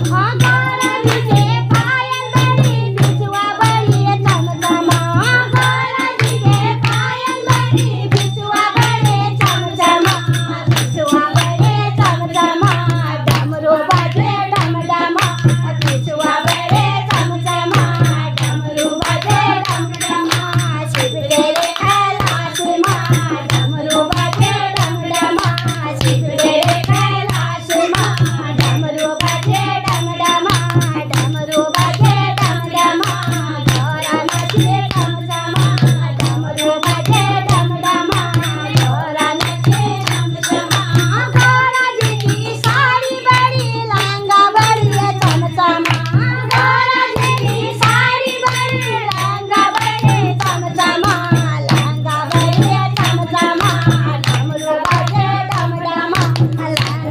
અગારણ છે